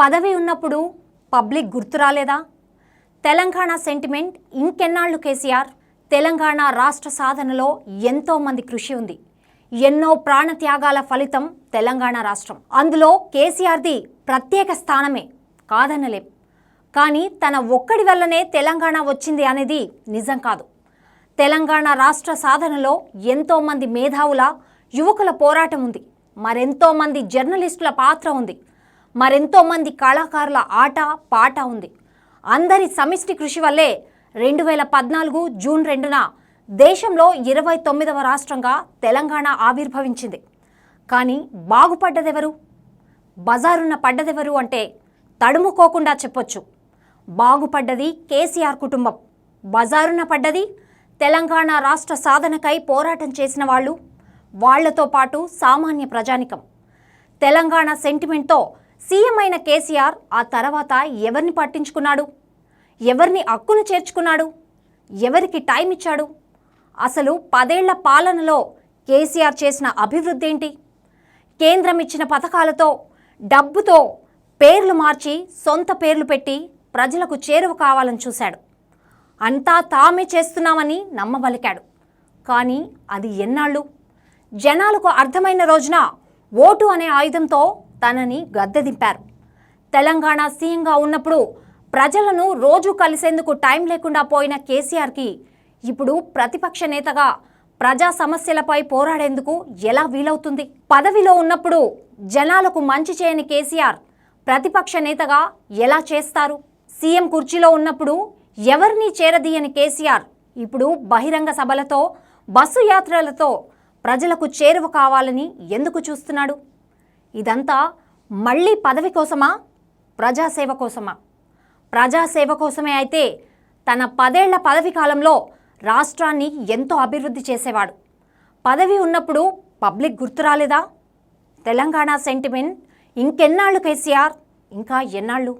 పదవి ఉన్నప్పుడు పబ్లిక్ గుర్తు రాలేదా? తెలంగాణ సెంటిమెంట్ ఇంకెన్నాళ్ళు కేసీఆర్? తెలంగాణ రాష్ట్ర సాధనలో ఎంతోమంది కృషి ఉంది. ఎన్నో ప్రాణత్యాగాల ఫలితం తెలంగాణ రాష్ట్రం. అందులో కేసీఆర్ది ప్రత్యేక స్థానమే కాదనలేం. కానీ తన ఒక్కడి వల్లనే తెలంగాణ వచ్చింది అనేది నిజం కాదు. తెలంగాణ రాష్ట్ర సాధనలో ఎంతోమంది మేధావుల యువకుల పోరాటం ఉంది. మరెంతో మంది జర్నలిస్టుల పాత్ర ఉంది. మరెంతో మంది కళాకారుల ఆట పాట ఉంది. అందరి సమిష్టి కృషి వల్లే రెండు వేల పద్నాలుగు జూన్ రెండున దేశంలో ఇరవై తొమ్మిదవ రాష్ట్రంగా తెలంగాణ ఆవిర్భవించింది. కానీ బాగుపడ్డదెవరు? బజారున్న పడ్డదెవరు అంటే తడుముకోకుండా చెప్పొచ్చు. బాగుపడ్డది కేసీఆర్ కుటుంబం. బజారున పడ్డది తెలంగాణ రాష్ట్ర సాధనకై పోరాటం చేసిన వాళ్ళు వాళ్ళతో పాటు సామాన్య ప్రజానికం. తెలంగాణ సెంటిమెంట్తో సీఎం అయిన కేసీఆర్ ఆ తర్వాత ఎవరిని పట్టించుకున్నాడు? ఎవరిని అక్కును చేర్చుకున్నాడు? ఎవరికి టైం ఇచ్చాడు? అసలు పదేళ్ళ పాలనలో కేసీఆర్ చేసిన అభివృద్ధి ఏంటి? కేంద్రం ఇచ్చిన పథకాలతో డబ్బుతో పేర్లు మార్చి సొంత పేర్లు పెట్టి ప్రజలకు చేరువ కావాలని చూశాడు. అంతా తామే చేస్తున్నామని నమ్మబలికాడు. కానీ అది ఎన్నాళ్ళు? జనాలకు అర్థమైన రోజున ఓటు అనే ఆయుధంతో తనని గద్దెదింపారు తెలంగాణ సీఎంగా ఉన్నప్పుడు ప్రజలను రోజు కలిసేందుకు టైం లేకుండా పోయిన కేసీఆర్కి ఇప్పుడు ప్రతిపక్ష నేతగా ప్రజా సమస్యలపై పోరాడేందుకు ఎలా వీలవుతుంది? పదవిలో ఉన్నప్పుడు జనాలకు మంచి చేయని కేసీఆర్ ప్రతిపక్ష నేతగా ఎలా చేస్తారు? సీఎం కుర్చీలో ఉన్నప్పుడు ఎవరినీ చేరదీయని కేసీఆర్ ఇప్పుడు బహిరంగ సభలతో బస్సు యాత్రలతో ప్రజలకు చేరువ కావాలని ఎందుకు చూస్తున్నాడు? ఇదంతా మళ్ళీ పదవి కోసమా? ప్రజాసేవ కోసమా? ప్రజాసేవ కోసమే అయితే తన పదేళ్ళ పదవి కాలంలో రాష్ట్రాన్ని ఎంతో అభివృద్ధి చేసేవాడు. పదవి ఉన్నప్పుడు పబ్లిక్ గుర్తు రాలేదా? తెలంగాణ సెంటిమెంట్ ఇంకెన్నాళ్ళు కేసీఆర్? ఇంకా ఎన్నాళ్ళు?